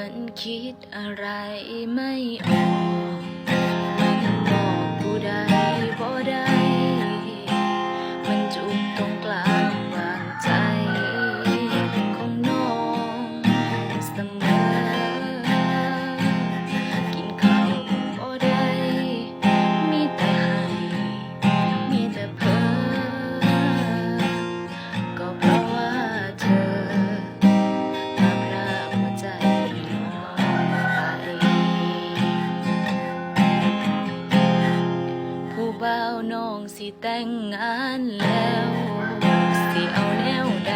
ันคิดอะไรไม่ออก มันบอกกูได้บ่ได้ สิแต่งงานแล้ว สิเอาแนวใด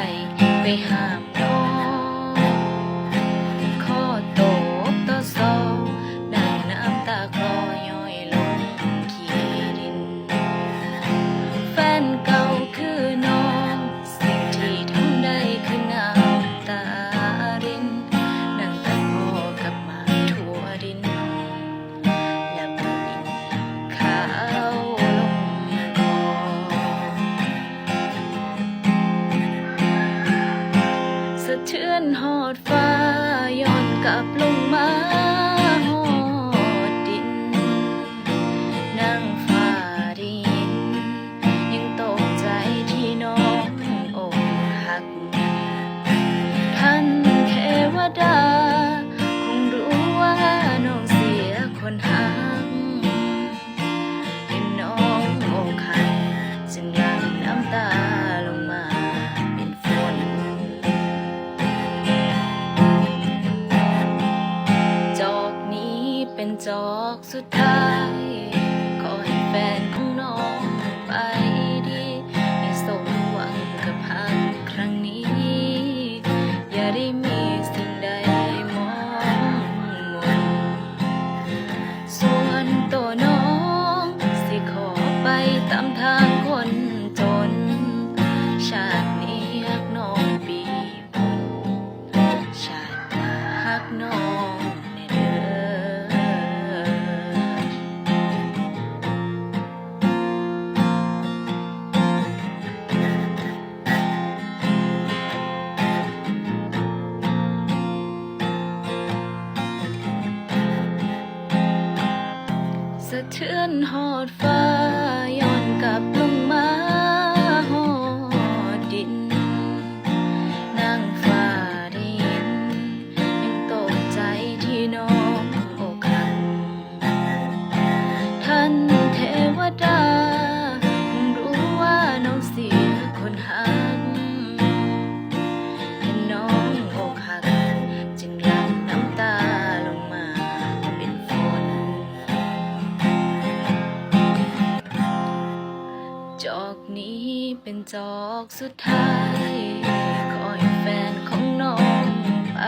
ไปห้าม ย้ สุดท้าย เทือนหอดฟ้าย้อนกลับลงมาหอดดิน นั่งฟ้าดิน ยังตกใจที่น้องอกหักท่านเทวดา อกนี้เป็นจอกสุดท้าย ขอให้แฟนของน้องไป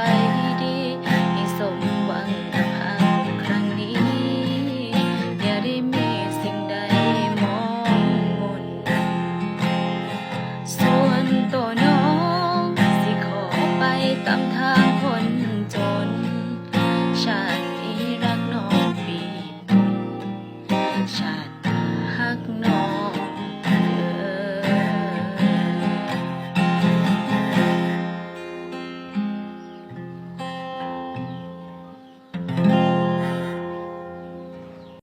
ดีให้สมหวังกับหักครั้งนี้ อย่าได้มีสิ่งใดมองมน ส่วนตัวน้องสิขอไปตามทางคนจน ชาตินี้รักน้องปีบนชาติหักน้อ